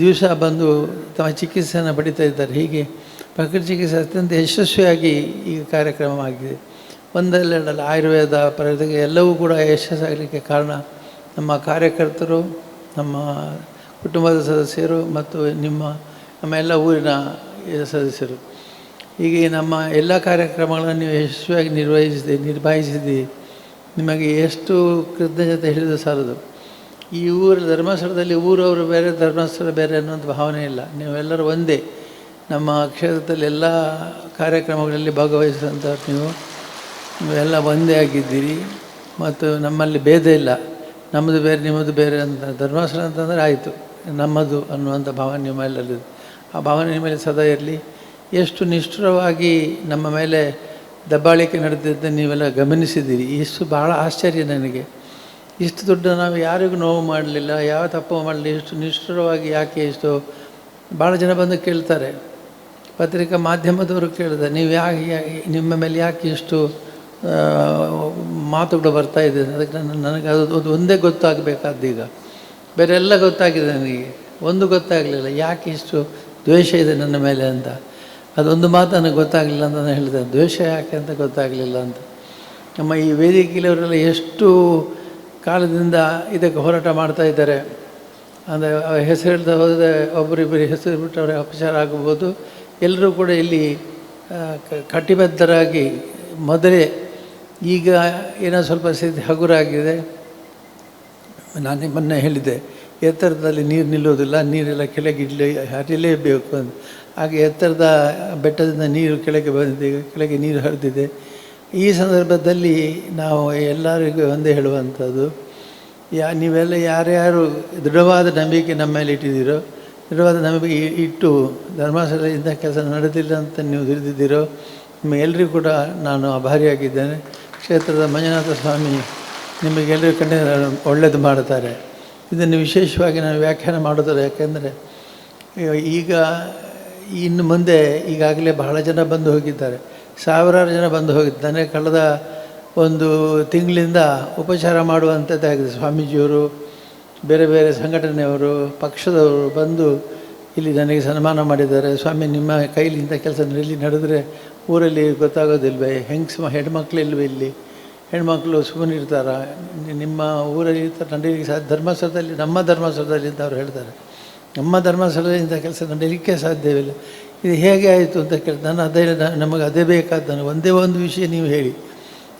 ದಿವಸ ಬಂದು ತಮ್ಮ ಚಿಕಿತ್ಸೆಯನ್ನು ಪಡಿತಾ ಇದ್ದಾರೆ. ಹೀಗೆ ಪ್ರಕೃತಿ ಚಿಕಿತ್ಸೆ ಅತ್ಯಂತ ಯಶಸ್ವಿಯಾಗಿ ಈ ಕಾರ್ಯಕ್ರಮವಾಗಿದೆ ಒಂದಲ್ಲೆರಡಲ್ಲ ಆಯುರ್ವೇದ ಪ್ರಗತಿ ಎಲ್ಲವೂ ಕೂಡ ಯಶಸ್ಸಾಗಲಿಕ್ಕೆ ಕಾರಣ ನಮ್ಮ ಕಾರ್ಯಕರ್ತರು, ನಮ್ಮ ಕುಟುಂಬದ ಸದಸ್ಯರು ಮತ್ತು ನಿಮ್ಮ, ನಮ್ಮ ಎಲ್ಲ ಊರಿನ ಸದಸ್ಯರು. ಹೀಗೆ ನಮ್ಮ ಎಲ್ಲ ಕಾರ್ಯಕ್ರಮಗಳನ್ನು ನೀವು ಯಶಸ್ವಿಯಾಗಿ ನಿರ್ವಹಿಸಿದೆ, ನಿರ್ವಹಿಸಿದ್ದೀರಿ. ನಿಮಗೆ ಎಷ್ಟು ಕೃತಜ್ಞತೆ ಹೇಳಿದ್ರು ಸಾಲದು. ಈ ಊರು ಧರ್ಮಸ್ಥಳದಲ್ಲಿ ಊರವರು ಬೇರೆ, ಧರ್ಮಸ್ಥಳ ಬೇರೆ ಅನ್ನೋಂಥ ಭಾವನೆ ಇಲ್ಲ. ನೀವೆಲ್ಲರೂ ಒಂದೇ. ನಮ್ಮ ಕ್ಷೇತ್ರದಲ್ಲಿ ಎಲ್ಲ ಕಾರ್ಯಕ್ರಮಗಳಲ್ಲಿ ಭಾಗವಹಿಸಿದಂಥವ್ರು ನೀವು. ನೀವೆಲ್ಲ ಒಂದೇ ಆಗಿದ್ದೀರಿ. ಮತ್ತು ನಮ್ಮಲ್ಲಿ ಭೇದ ಇಲ್ಲ. ನಮ್ಮದು ಬೇರೆ, ನಿಮ್ಮದು ಬೇರೆ ಅಂತ. ಧರ್ಮಸ್ಥಳ ಅಂತಂದರೆ ಆಯಿತು. ನಮ್ಮದು ಅನ್ನುವಂಥ ಭಾವನೆ ನಿಮ್ಮಲ್ಲಲ್ಲಿದೆ ಆ ಭಾವನೆ ನಿಮ್ಮಲ್ಲಿ ಸದಾ ಇರಲಿ. ಎಷ್ಟು ನಿಷ್ಠುರವಾಗಿ ನಮ್ಮ ಮೇಲೆ ದಬ್ಬಾಳಿಕೆ ನಡೆದಿದ್ದ ನೀವೆಲ್ಲ ಗಮನಿಸಿದ್ದೀರಿ. ಇಷ್ಟು ಭಾಳ ಆಶ್ಚರ್ಯ ನನಗೆ. ಇಷ್ಟು ದೊಡ್ಡ ನಾವು ಯಾರಿಗೂ ನೋವು ಮಾಡಲಿಲ್ಲ, ಯಾವ ತಪ್ಪು ಮಾಡಲಿಲ್ಲ ಇಷ್ಟು ನಿಷ್ಠುರವಾಗಿ ಯಾಕೆ ಇಷ್ಟು? ಭಾಳ ಜನ ಬಂದು ಕೇಳ್ತಾರೆ. ಪತ್ರಿಕಾ ಮಾಧ್ಯಮದವರು ಕೇಳಿದೆ ನೀವು ಯಾಕೆ ನಿಮ್ಮ ಮೇಲೆ ಯಾಕೆ ಇಷ್ಟು ಮಾತುಗಳು ಬರ್ತಾ ಇದೆ? ಅದಕ್ಕೆ ನನಗೆ ಅದು ಒಂದೇ ಗೊತ್ತಾಗಬೇಕಾದ್ದೀಗ ಬೇರೆ ಎಲ್ಲ ಗೊತ್ತಾಗಿದೆ ನನಗೆ. ಒಂದು ಗೊತ್ತಾಗಲಿಲ್ಲ, ಯಾಕೆ ಇಷ್ಟು ದ್ವೇಷ ಇದೆ ನನ್ನ ಮೇಲೆ ಅಂತ. ಅದೊಂದು ಮಾತು ನನಗೆ ಗೊತ್ತಾಗಲಿಲ್ಲ ಅಂತ ನಾನು ಹೇಳಿದೆ, ದ್ವೇಷ ಯಾಕೆ ಅಂತ ಗೊತ್ತಾಗಲಿಲ್ಲ ಅಂತ. ನಮ್ಮ ಈ ವೇದಿಕೆಯವರೆಲ್ಲ ಎಷ್ಟು ಕಾಲದಿಂದ ಇದಕ್ಕೆ ಹೋರಾಟ ಮಾಡ್ತಾ ಇದ್ದಾರೆ. ಅಂದರೆ ಹೆಸರು ಹೇಳ್ತಾ ಹೋದರೆ ಒಬ್ಬರಿಬ್ಬರು ಹೆಸರು ಬಿಟ್ಟು ಅವರ ಅಪಚಾರ ಆಗಬಹುದು ಎಲ್ಲರೂ ಕೂಡ ಇಲ್ಲಿ ಕಟಿಬದ್ಧರಾಗಿ ಮೊದಲೇ ಈಗ ಏನೋ ಸ್ವಲ್ಪ ಸ್ಥಿತಿ ಹಗುರಾಗಿದೆ. ನಾನು ಮೊನ್ನೆ ಹೇಳಿದ್ದೆ, ಎತ್ತರದಲ್ಲಿ ನೀರು ನಿಲ್ಲೋದಿಲ್ಲ, ನೀರೆಲ್ಲ ಕೆಳಗೆ ಇಡಲೇ, ಹರಿಲೇಬೇಕು ಅಂತ. ಹಾಗೆ ಎತ್ತರದ ಬೆಟ್ಟದಿಂದ ನೀರು ಕೆಳಗೆ ಬಂದಿದೆ ಕೆಳಗೆ ನೀರು ಹರಿದಿದೆ. ಈ ಸಂದರ್ಭದಲ್ಲಿ ನಾವು ಎಲ್ಲರಿಗೂ ಒಂದೇ ಹೇಳುವಂಥದ್ದು, ಯಾ, ನೀವೆಲ್ಲ ಯಾರ್ಯಾರು ದೃಢವಾದ ನಂಬಿಕೆ ನಮ್ಮ ಮೇಲೆ ಇಟ್ಟಿದ್ದೀರೋ, ದೃಢವಾದ ನಂಬಿಕೆ ಇಟ್ಟು ಧರ್ಮಸ್ಥಳದಿಂದ ಕೆಲಸ ನಡೆದಿಲ್ಲ ಅಂತ ನೀವು ತಿಳಿದಿದ್ದೀರೋ ನಿಮಗೆಲ್ಲರಿಗೂ ಕೂಡ ನಾನು ಆಭಾರಿಯಾಗಿದ್ದೇನೆ. ಕ್ಷೇತ್ರದ ಮಂಜುನಾಥ ಸ್ವಾಮಿ ನಿಮಗೆಲ್ಲರೂ ಕಂಡ ಒಳ್ಳೆಯದು ಮಾಡುತ್ತಾರೆ. ಇದನ್ನು ವಿಶೇಷವಾಗಿ ನಾನು ವ್ಯಾಖ್ಯಾನ ಮಾಡೋದಿಲ್ಲ, ಯಾಕೆಂದರೆ ಈಗ ಇನ್ನು ಮುಂದೆ ಈಗಾಗಲೇ ಬಹಳ ಜನ ಬಂದು ಹೋಗಿದ್ದಾರೆ. ಸಾವಿರಾರು ಜನ ಬಂದು ಹೋಗಿದ್ದಾನೆ ಕಳೆದ ಒಂದು ತಿಂಗಳಿಂದ ಉಪಚಾರ ಮಾಡುವಂಥದ್ದಾಗಿದೆ ಸ್ವಾಮೀಜಿಯವರು, ಬೇರೆ ಬೇರೆ ಸಂಘಟನೆಯವರು, ಪಕ್ಷದವರು ಬಂದು ಇಲ್ಲಿ ನನಗೆ ಸನ್ಮಾನ ಮಾಡಿದ್ದಾರೆ. ಸ್ವಾಮಿ, ನಿಮ್ಮ ಕೈಲಿ ಇಂಥ ಕೆಲಸ ಇಲ್ಲಿ ನಡೆದರೆ ಊರಲ್ಲಿ ಗೊತ್ತಾಗೋದಿಲ್ವೇ? ಹೆಂಗ್ಸ್ ಹೆಣ್ಮಕ್ಳು ಇಲ್ವೇ ಇಲ್ಲಿ? ಹೆಣ್ಮಕ್ಳು ಸುಮ್ಮನೆ ಇರ್ತಾರ? ನಿಮ್ಮ ಊರಲ್ಲಿ ಇರ್ತಾರೆ ನಡೀಲಿಕ್ಕೆ ಧರ್ಮಸ್ಥಳದಲ್ಲಿ, ನಮ್ಮ ಧರ್ಮಸ್ಥಳದಲ್ಲಿ ಅಂತ ಅವ್ರು ಹೇಳ್ತಾರೆ. ನಮ್ಮ ಧರ್ಮಸ್ಥಳದಲ್ಲಿ ಇಂಥ ಕೆಲಸ ನಡೀಲಿಕ್ಕೆ ಸಾಧ್ಯವಿಲ್ಲ. ಇದು ಹೇಗೆ ಆಯಿತು ಅಂತ ಕೇಳಿ ನಾನು ಅದೇ ನಮಗೆ ಅದೇ ಬೇಕಾದ ನನಗೆ ಒಂದೇ ಒಂದು ವಿಷಯ ನೀವು ಹೇಳಿ.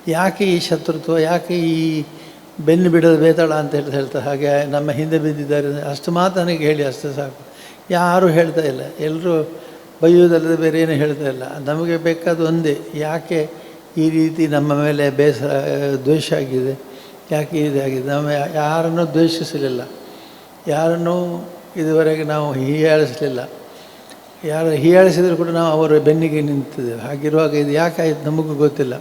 ಯಾಕೆ ಈ ಶತ್ರುತ್ವ, ಯಾಕೆ ಈ ಬೆನ್ನು ಬಿಡೋದು ಬೇತಾಳ ಅಂತ ಹೇಳಿ ಹೇಳ್ತಾ ಹಾಗೆ ನಮ್ಮ ಹಿಂದೆ ಬಿದ್ದಿದ್ದಾರೆ. ಅಷ್ಟು ಮಾತು ನನಗೆ ಹೇಳಿ, ಅಷ್ಟು ಸಾಕು. ಯಾರೂ ಹೇಳ್ತಾ ಇಲ್ಲ. ಎಲ್ಲರೂ ಬೈಯೋದಲ್ಲದೆ ಬೇರೆ ಏನೂ ಹೇಳ್ತಾ ಇಲ್ಲ. ನಮಗೆ ಬೇಕಾದ ಒಂದೇ, ಯಾಕೆ ಈ ರೀತಿ ನಮ್ಮ ಮೇಲೆ ಬೇಸರ, ದ್ವೇಷ ಆಗಿದೆ, ಯಾಕೆ ನಾವು ಯಾರನ್ನು ಯಾರನ್ನೂ ದ್ವೇಷಿಸಲಿಲ್ಲ. ಯಾರನ್ನೂ ಇದುವರೆಗೆ ನಾವು ಹೀಯಾಳಿಸಲಿಲ್ಲ. ಯಾರು ಹೀಯಾಳಿಸಿದರೂ ಕೂಡ ನಾವು ಅವರ ಬೆನ್ನಿಗೆ ನಿಂತಿದ್ದೇವೆ. ಹಾಗಿರುವಾಗ ಇದು ಯಾಕಾಯಿತು ನಮಗೂ ಗೊತ್ತಿಲ್ಲ.